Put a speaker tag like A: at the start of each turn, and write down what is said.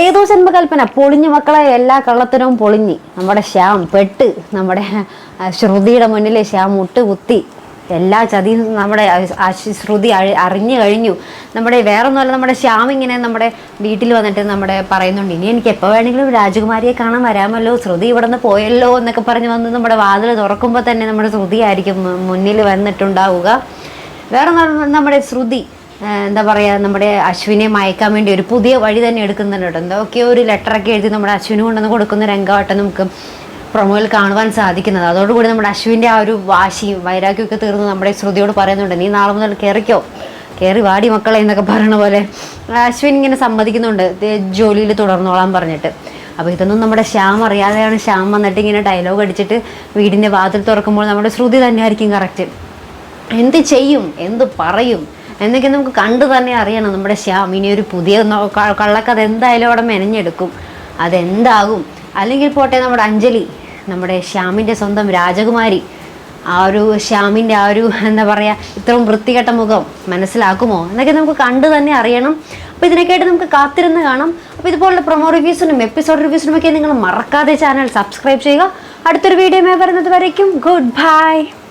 A: ഏതോ ജന്മകൽപ്പന. പൊളിഞ്ഞു മക്കളെ എല്ലാ കള്ളത്തിനും പൊളിഞ്ഞ്. നമ്മുടെ ശ്യാം പെട്ട് നമ്മുടെ ശ്രുതിയുടെ മുന്നിൽ ശ്യാം മുട്ട് കുത്തി എല്ലാ ചതിയും നമ്മുടെ ശ്രുതി അറിഞ്ഞു കഴിഞ്ഞു. നമ്മുടെ വേറെ ഒന്നുമല്ല നമ്മുടെ ശ്യാം ഇങ്ങനെ നമ്മുടെ വീട്ടിൽ വന്നിട്ട് നമ്മുടെ പറയുന്നുണ്ട് ഇനി എനിക്ക് എപ്പോൾ വേണമെങ്കിലും രാജകുമാരിയെ കാണാൻ വരാമല്ലോ. ശ്രുതി ഇവിടെ നിന്ന് പോയല്ലോ എന്നൊക്കെ പറഞ്ഞ് വന്ന് നമ്മുടെ വാതിൽ തുറക്കുമ്പോൾ തന്നെ നമ്മുടെ ശ്രുതി ആയിരിക്കും മുന്നിൽ വന്നിട്ടുണ്ടാവുക. വേറെ നമ്മുടെ ശ്രുതി എന്താ പറയുക നമ്മുടെ അശ്വിനെ മയക്കാൻ വേണ്ടി ഒരു പുതിയ വഴി തന്നെ എടുക്കുന്നുണ്ട് കേട്ടോ. എന്തൊക്കെയോ ഒരു ലെറ്ററൊക്കെ എഴുതി നമ്മുടെ അശ്വിന് കൊണ്ടുവന്ന് കൊടുക്കുന്ന രംഗമായിട്ട് നമുക്ക് പ്രൊമോയിൽ കാണുവാൻ സാധിക്കുന്നത്. അതോടുകൂടി നമ്മുടെ അശ്വിന്റെ ആ ഒരു വാശിയും വൈരാഗ്യമൊക്കെ തീർന്ന് നമ്മുടെ ശ്രുതിയോട് പറയുന്നുണ്ട് നീ നാളെ മുതൽ കയറിക്കോ കയറി വാടി മക്കളെ എന്നൊക്കെ പറയണ പോലെ. അശ്വിൻ ഇങ്ങനെ സമ്മതിക്കുന്നുണ്ട് ജോലിയിൽ തുടർന്നോളാൻ പറഞ്ഞിട്ട്. അപ്പോൾ ഇതൊന്നും നമ്മുടെ ശ്യാം അറിയാതെയാണ് ശ്യാം വന്നിട്ട് ഇങ്ങനെ ഡയലോഗ് അടിച്ചിട്ട് വീടിന്റെ വാതിൽ തുറക്കുമ്പോൾ നമ്മുടെ ശ്രുതി തന്നെയായിരിക്കും കറക്റ്റ് എന്ത് ചെയ്യും? എന്ത് പറയും? എന്നൊക്കെ നമുക്ക് കണ്ടു തന്നെ അറിയണം നമ്മുടെ ശ്യാം. ഇനി ഒരു പുതിയ കള്ളക്കഥ എന്തായാലും അവിടെ മെനഞ്ഞെടുക്കും. അതെന്താകും? അല്ലെങ്കിൽ പോട്ടെ നമ്മുടെ അഞ്ജലി നമ്മുടെ ശ്യാമിന്റെ സ്വന്തം രാജകുമാരി. ആ ഒരു ശ്യാമിന്റെ ആ ഒരു എന്താ പറയുക ഇത്രയും വൃത്തികെട്ട മുഖം മനസ്സിലാക്കുമോ? എന്നൊക്കെ നമുക്ക് കണ്ടു തന്നെ അറിയണം. അപ്പോൾ ഇതിനൊക്കെയായിട്ട് നമുക്ക് കാത്തിരുന്ന് കാണാം. അപ്പോൾ ഇതുപോലുള്ള പ്രൊമോ റിവ്യൂസിനും എപ്പിസോഡ് റിവ്യൂസിനും ഒക്കെ നിങ്ങൾ മറക്കാതെ ചാനൽ സബ്സ്ക്രൈബ് ചെയ്യുക. അടുത്തൊരു വീഡിയോ വരുന്നത് വരയ്ക്കും. Good bye